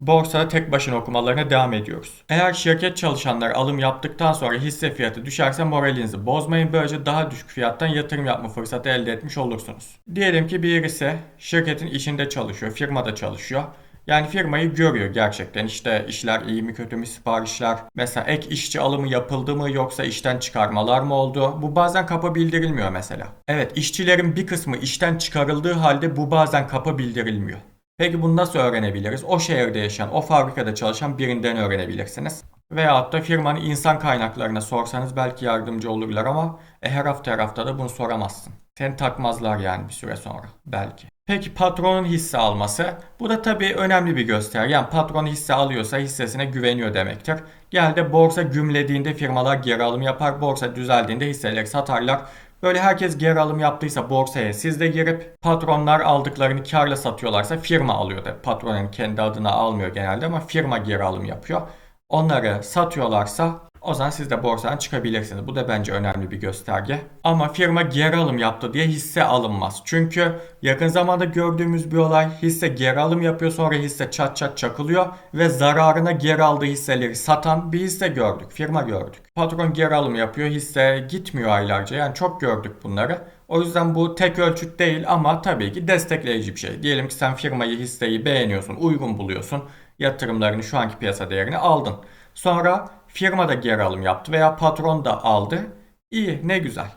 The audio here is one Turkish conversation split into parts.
Borsada tek başına okumalarına devam ediyoruz. Eğer şirket çalışanları alım yaptıktan sonra hisse fiyatı düşerse moralinizi bozmayın. Böylece daha düşük fiyattan yatırım yapma fırsatı elde etmiş olursunuz. Diyelim ki birisi şirketin içinde çalışıyor, firmada çalışıyor. Yani firmayı görüyor gerçekten işte işler iyi mi kötü mü siparişler mesela ek işçi alımı yapıldı mı yoksa işten çıkarmalar mı oldu bu bazen kapa bildirilmiyor mesela. Evet işçilerin bir kısmı işten çıkarıldığı halde bu bazen kapa bildirilmiyor. Peki bunu nasıl öğrenebiliriz? O şehirde yaşayan, o fabrikada çalışan birinden öğrenebilirsiniz. Veyahut da firmanın insan kaynaklarına sorsanız belki yardımcı olurlar ama e, her hafta her hafta da bunu soramazsın. Seni takmazlar yani bir süre sonra belki. Peki patronun hisse alması? Bu da tabii önemli bir gösterge. Yani patron hisse alıyorsa hissesine güveniyor demektir. Genelde borsa gümlediğinde firmalar geri alım yapar. Borsa düzeldiğinde hisseleri satarlar. Böyle herkes geri alım yaptıysa borsaya siz de girip patronlar aldıklarını karla satıyorlarsa firma alıyor da. Patronun kendi adına almıyor genelde ama firma geri alım yapıyor. Onları satıyorlarsa o zaman siz de borsadan çıkabilirsiniz. Bu da bence önemli bir gösterge. Ama firma geri alım yaptı diye hisse alınmaz. Çünkü yakın zamanda gördüğümüz bir olay hisse geri alım yapıyor sonra hisse çat çat çakılıyor ve zararına geri aldığı hisseleri satan bir hisse gördük. Firma gördük. Patron geri alım yapıyor hisse gitmiyor aylarca. Yani çok gördük bunları. O yüzden bu tek ölçüt değil ama tabii ki destekleyici bir şey. Diyelim ki sen firmayı hisseyi beğeniyorsun, uygun buluyorsun. Yatırımlarını şu anki piyasa değerini aldın. Sonra firma da geri alım yaptı veya patron da aldı. İyi ne güzel.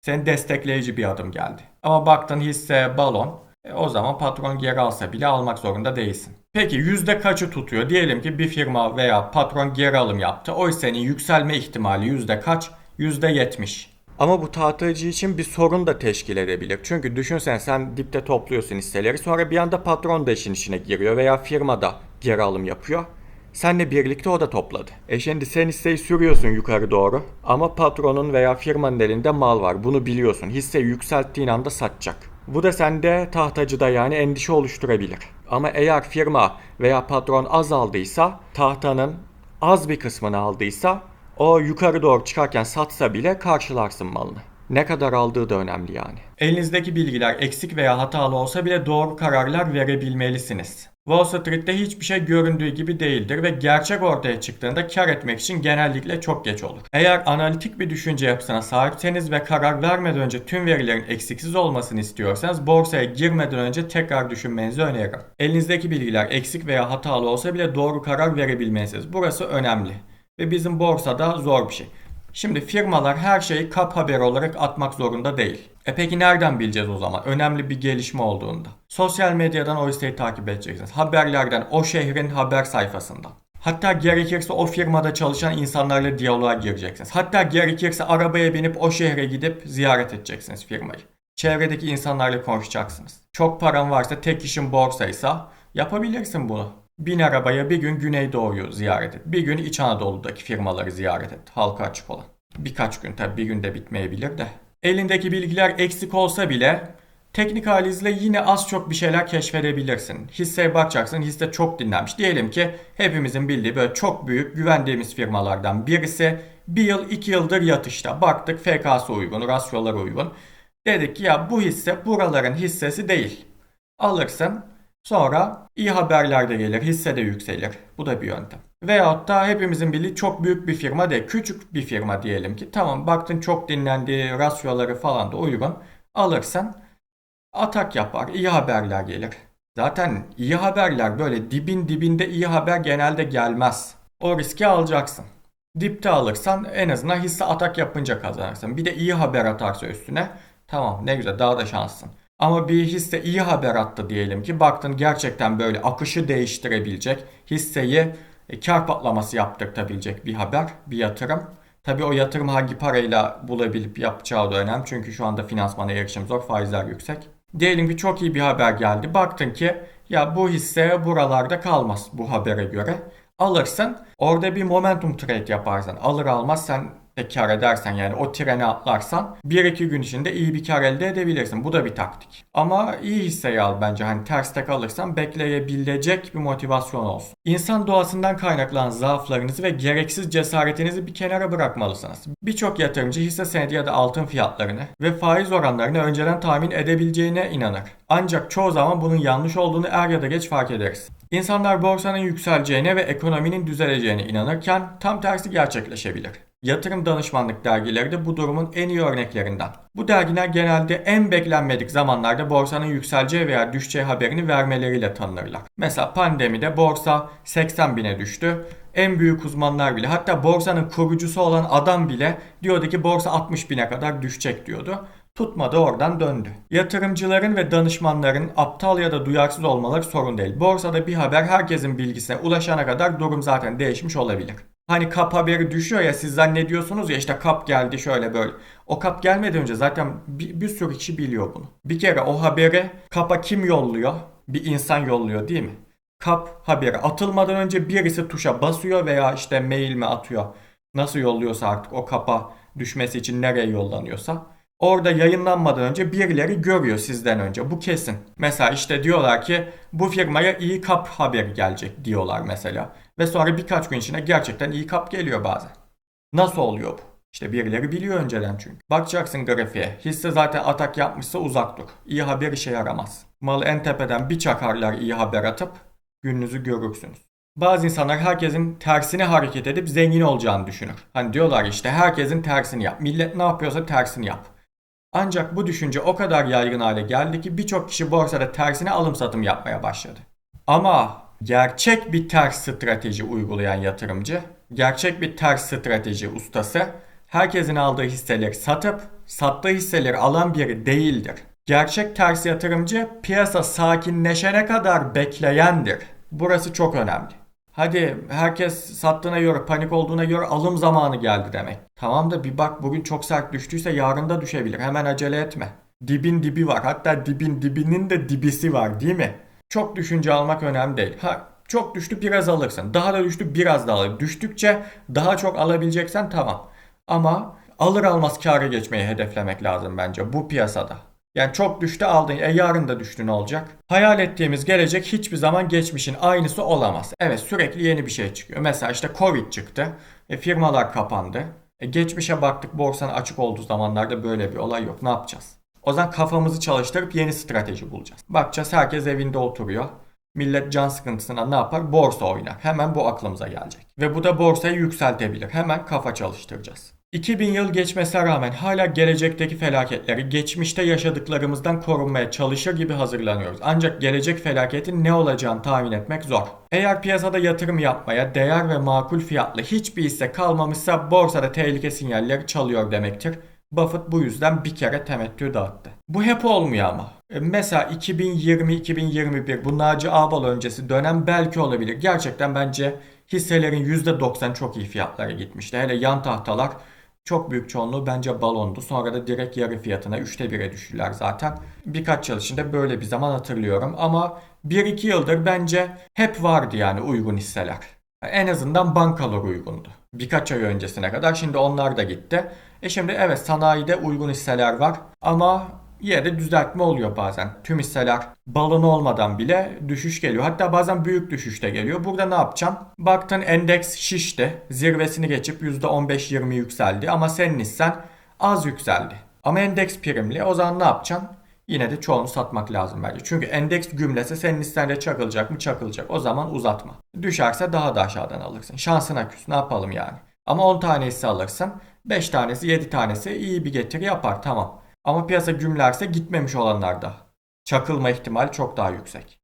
Senin destekleyici bir adım geldi. Ama baktın hisse balon. e, o zaman patron geri alsa bile almak zorunda değilsin. Peki yüzde kaçı tutuyor? Diyelim ki bir firma veya patron geri alım yaptı. O hissenin yükselme ihtimali yüzde kaç? Yüzde yetmiş. Ama bu tahtacı için bir sorun da teşkil edebilir. Çünkü düşünsen sen dipte topluyorsun hisseleri sonra bir anda patron da işin içine giriyor veya firma da geri alım yapıyor. Senle birlikte o da topladı. E şimdi sen hisseyi sürüyorsun yukarı doğru ama patronun veya firmanın elinde mal var. Bunu biliyorsun. Hisse yükselttiğin anda satacak. Bu da sende tahtacıda yani endişe oluşturabilir. Ama eğer firma veya patron az aldıysa tahtanın az bir kısmını aldıysa o yukarı doğru çıkarken satsa bile karşılarsın malını. Ne kadar aldığı da önemli yani. Elinizdeki bilgiler eksik veya hatalı olsa bile doğru kararlar verebilmelisiniz. Wall Street'te hiçbir şey göründüğü gibi değildir ve gerçek ortaya çıktığında kar etmek için genellikle çok geç olur. Eğer analitik bir düşünce yapısına sahipseniz ve karar vermeden önce tüm verilerin eksiksiz olmasını istiyorsanız borsaya girmeden önce tekrar düşünmenizi öneririm. Elinizdeki bilgiler eksik veya hatalı olsa bile doğru karar verebilmelisiniz. Burası önemli ve bizim borsada zor bir şey. Şimdi firmalar her şeyi kap haberi olarak atmak zorunda değil. E peki nereden bileceğiz o zaman? Önemli bir gelişme olduğunda. Sosyal medyadan o isteği takip edeceksiniz. Haberlerden, o şehrin haber sayfasından. Hatta gerekirse o firmada çalışan insanlarla diyaloğa gireceksiniz. Hatta gerekirse arabaya binip o şehre gidip ziyaret edeceksiniz firmayı. Çevredeki insanlarla konuşacaksınız. Çok paran varsa tek işin borsaysa yapabilirsin bunu. Bin arabaya bir gün Güneydoğu'yu ziyaret et. Bir gün İç Anadolu'daki firmaları ziyaret et. Halka açık olan. Birkaç gün tabi bir günde bitmeyebilir de. Elindeki bilgiler eksik olsa bile teknik analizle yine az çok bir şeyler keşfedebilirsin. Hisseye bakacaksın hisse çok dinlenmiş. Diyelim ki hepimizin bildiği böyle çok büyük güvendiğimiz firmalardan birisi bir yıl iki yıldır yatışta. Baktık FK'sı uygun, rasyoları uygun. Dedik ki ya bu hisse buraların hissesi değil. Alırsın Sonra iyi haberler de gelir, hisse de yükselir. Bu da bir yöntem. Veyahut da hepimizin bildiği çok büyük bir firma değil, küçük bir firma diyelim ki. Tamam baktın çok dinlendiği, rasyoları falan da uygun. Alırsın, atak yapar, iyi haberler gelir. Zaten iyi haberler böyle dibin dibinde iyi haber genelde gelmez. O riski alacaksın. Dipte alırsan en azından hisse atak yapınca kazanırsın. Bir de iyi haber atarsa üstüne tamam ne güzel daha da şanslısın. Ama bir hisse iyi haber attı diyelim ki baktın gerçekten böyle akışı değiştirebilecek hisseyi e, kar patlaması yaptırtabilecek bir haber, bir yatırım. Tabii o yatırım hangi parayla bulabilip yapacağı da önemli. Çünkü şu anda finansmana erişim zor, faizler yüksek. Diyelim ki çok iyi bir haber geldi. Baktın ki ya bu hisse buralarda kalmaz bu habere göre. Alırsın orada bir momentum trade yaparsın. Alır almaz sen kar edersen yani o trene atlarsan 1-2 gün içinde iyi bir kar elde edebilirsin. Bu da bir taktik. Ama iyi hisseyi al bence hani ters tek alırsan bekleyebilecek bir motivasyon olsun. İnsan doğasından kaynaklanan zaaflarınızı ve gereksiz cesaretinizi bir kenara bırakmalısınız. Birçok yatırımcı hisse senedi ya da altın fiyatlarını ve faiz oranlarını önceden tahmin edebileceğine inanır. Ancak çoğu zaman bunun yanlış olduğunu er ya da geç fark ederiz. İnsanlar borsanın yükseleceğine ve ekonominin düzeleceğine inanırken tam tersi gerçekleşebilir. Yatırım danışmanlık dergileri de bu durumun en iyi örneklerinden. Bu dergiler genelde en beklenmedik zamanlarda borsanın yükseleceği veya düşeceği haberini vermeleriyle tanınırlar. Mesela pandemide borsa 80 bine düştü. En büyük uzmanlar bile hatta borsanın kurucusu olan adam bile diyordu ki borsa 60 bine kadar düşecek diyordu. Tutmadı oradan döndü. Yatırımcıların ve danışmanların aptal ya da duyarsız olmaları sorun değil. Borsada bir haber herkesin bilgisine ulaşana kadar durum zaten değişmiş olabilir. Hani kap haberi düşüyor ya siz zannediyorsunuz ya işte kap geldi şöyle böyle. O kap gelmeden önce zaten bir, bir sürü kişi biliyor bunu. Bir kere o haberi kapa kim yolluyor? Bir insan yolluyor değil mi? Kap haberi atılmadan önce birisi tuşa basıyor veya işte mail mi atıyor. Nasıl yolluyorsa artık o kapa düşmesi için nereye yollanıyorsa. Orada yayınlanmadan önce birileri görüyor sizden önce. Bu kesin. Mesela işte diyorlar ki bu firmaya iyi kap haberi gelecek diyorlar mesela. Ve sonra birkaç gün içinde gerçekten iyi kap geliyor bazen. Nasıl oluyor bu? İşte birileri biliyor önceden çünkü. Bakacaksın grafiğe. Hisse zaten atak yapmışsa uzak dur. İyi haber işe yaramaz. Malı en tepeden bir çakarlar iyi haber atıp gününüzü görürsünüz. Bazı insanlar herkesin tersine hareket edip zengin olacağını düşünür. Hani diyorlar işte herkesin tersini yap. Millet ne yapıyorsa tersini yap. Ancak bu düşünce o kadar yaygın hale geldi ki birçok kişi borsada tersine alım satım yapmaya başladı. Ama gerçek bir ters strateji uygulayan yatırımcı, gerçek bir ters strateji ustası herkesin aldığı hisseleri satıp sattığı hisseleri alan biri değildir. Gerçek ters yatırımcı piyasa sakinleşene kadar bekleyendir. Burası çok önemli. Hadi herkes sattığına göre, panik olduğuna göre alım zamanı geldi demek. Tamam da bir bak bugün çok sert düştüyse yarın da düşebilir. Hemen acele etme. Dibin dibi var. Hatta dibin dibinin de dibisi var değil mi? Çok düşünce almak önemli değil. Ha çok düştü biraz alırsın. Daha da düştü biraz daha alırsın. Düştükçe daha çok alabileceksen tamam. Ama alır almaz kâra geçmeyi hedeflemek lazım bence bu piyasada. Yani çok düştü aldın. E yarın da düştü ne olacak? Hayal ettiğimiz gelecek hiçbir zaman geçmişin aynısı olamaz. Evet sürekli yeni bir şey çıkıyor. Mesela işte Covid çıktı. E, firmalar kapandı. E, geçmişe baktık borsanın açık olduğu zamanlarda böyle bir olay yok. Ne yapacağız? O zaman kafamızı çalıştırıp yeni strateji bulacağız. Bakacağız herkes evinde oturuyor. Millet can sıkıntısına ne yapar? Borsa oynar. Hemen bu aklımıza gelecek. Ve bu da borsayı yükseltebilir. Hemen kafa çalıştıracağız. 2000 yıl geçmesine rağmen hala gelecekteki felaketleri geçmişte yaşadıklarımızdan korunmaya çalışır gibi hazırlanıyoruz. Ancak gelecek felaketin ne olacağını tahmin etmek zor. Eğer piyasada yatırım yapmaya değer ve makul fiyatlı hiçbir hisse kalmamışsa borsada tehlike sinyalleri çalıyor demektir. Buffett bu yüzden bir kere temettü dağıttı. Bu hep olmuyor ama. E, Mesela 2020-2021 bu Naci Ağbal öncesi dönem belki olabilir. Gerçekten bence hisselerin %90 çok iyi fiyatlara gitmişti. Hele yan tahtalar çok büyük çoğunluğu bence balondu. Sonra da direkt yarı fiyatına 3'te 1'e düştüler zaten. Birkaç yıl içinde böyle bir zaman hatırlıyorum. Ama 1-2 yıldır bence hep vardı yani uygun hisseler. En azından bankalar uygundu. Birkaç ay öncesine kadar. Şimdi onlar da gitti. E şimdi evet sanayide uygun hisseler var. Ama yine de düzeltme oluyor bazen. Tüm hisseler balon olmadan bile düşüş geliyor. Hatta bazen büyük düşüş de geliyor. Burada ne yapacaksın? Baktın endeks şişti. Zirvesini geçip %15-20 yükseldi. Ama senin hissen az yükseldi. Ama endeks primli. O zaman ne yapacaksın? Yine de çoğunu satmak lazım bence. Çünkü endeks gümlese senin hissende çakılacak mı? Çakılacak. O zaman uzatma. Düşerse daha da aşağıdan alırsın. Şansına küs. Ne yapalım yani? Ama 10 tane hisse alırsın. 5 tanesi 7 tanesi iyi bir getiri yapar tamam. Ama piyasa gümlerse gitmemiş olanlarda çakılma ihtimali çok daha yüksek.